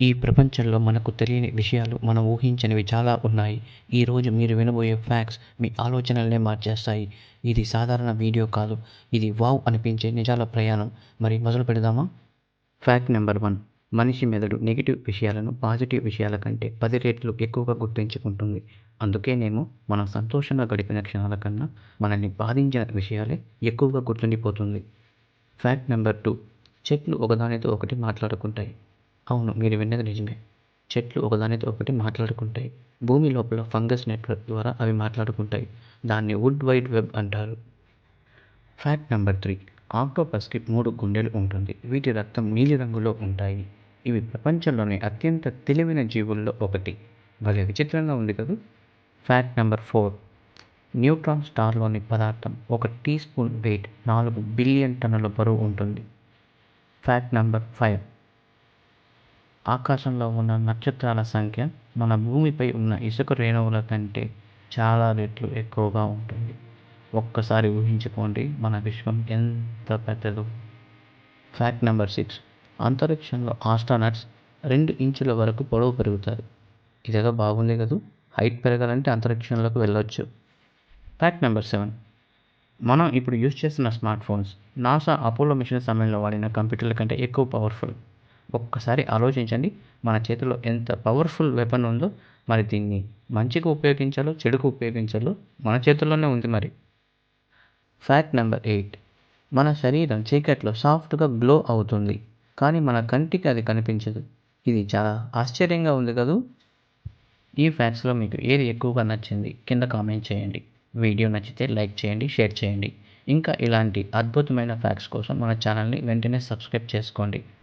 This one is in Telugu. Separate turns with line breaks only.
ఈ ప్రపంచంలో మనకు తెలియని విషయాలు మనం ఊహించనివి చాలా ఉన్నాయి. ఈరోజు మీరు వినబోయే ఫ్యాక్ట్స్ మీ ఆలోచనలనే మార్చేస్తాయి. ఇది సాధారణ వీడియో కాదు. ఇది వావ్ అనిపించే నిజాల ప్రయాణం. మరి మొదలు పెడదామా? Fact number one. మనిషి మెదడు నెగిటివ్ విషయాలను పాజిటివ్ విషయాల కంటే పది రెట్లు ఎక్కువగా గుర్తుంచుకుంటుంది. అందుకేనేమో మనం సంతోషంగా గడిపిన క్షణాల కన్నా మనల్ని బాధించిన విషయాలే ఎక్కువగా గుర్తుండిపోతుంది. Fact number two. చెట్లు ఒకదానితో ఒకటి మాట్లాడుకుంటాయి. అవును మీరు విన్నది నిజమే. చెట్లు ఒకదానితో ఒకటి మాట్లాడుకుంటాయి. భూమి లోపల ఫంగస్ నెట్వర్క్ ద్వారా అవి మాట్లాడుకుంటాయి. దాన్ని వుడ్ వైడ్ వెబ్ అంటారు. Fact number three. ఆక్టోపస్కి మూడు గుండెలు ఉంటుంది. వీటి రక్తం నీలి రంగులో ఉంటాయి. ఇవి ప్రపంచంలోని అత్యంత తెలివైన జీవుల్లో ఒకటి. భలే విచిత్రంగా ఉంది కదా? Fact number four. న్యూట్రాన్ స్టార్లోని పదార్థం ఒక టీ స్పూన్ వెయిట్ నాలుగు బిలియన్ టన్నుల బరువు ఉంటుంది. Fact number five. ఆకాశంలో ఉన్న నక్షత్రాల సంఖ్య మన భూమిపై ఉన్న ఇసుక రేణువుల కంటే చాలా రెట్లు ఎక్కువగా ఉంటుంది. ఒక్కసారి ఊహించుకోండి మన విశ్వం ఎంత పెద్దదో. ఫ్యాక్ట్ నెంబర్ సిక్స్ అంతరిక్షంలో ఆస్ట్రానట్స్ రెండు ఇంచుల వరకు పొడవు పెరుగుతారు. ఇదేదో బాగుంది కదూ? హైట్ పెరగాలంటే అంతరిక్షంలోకి వెళ్ళొచ్చు. ఫ్యాక్ట్ నెంబర్ సెవెన్ మనం ఇప్పుడు యూజ్ చేస్తున్న smart phones NASA Apollo mission సమయంలో వాడిన కంప్యూటర్ల కంటే ఎక్కువ పవర్ఫుల్ ఒక్కసారి ఆలోచించండి. మన చేతిలో ఎంత పవర్ఫుల్ వెపన్ ఉందో మరి దీన్ని మంచిగా ఉపయోగించాలో చెడుకు ఉపయోగించాలో మన చేతుల్లోనే ఉంది మరి. ఫ్యాక్ట్ నెంబర్ ఎయిట్ మన శరీరం చీకట్లో సాఫ్ట్గా గ్లో అవుతుంది. కానీ మన కంటికి అది కనిపించదు. ఇది చాలా ఆశ్చర్యంగా ఉంది కదూ? ఈ ఫ్యాక్ట్స్లో మీకు ఏది ఎక్కువగా నచ్చింది కింద కామెంట్ చేయండి. వీడియో నచ్చితే లైక్ చేయండి షేర్ చేయండి. ఇంకా ఇలాంటి అద్భుతమైన ఫ్యాక్ట్స్ కోసం మన ఛానల్ని వెంటనే సబ్స్క్రైబ్ చేసుకోండి.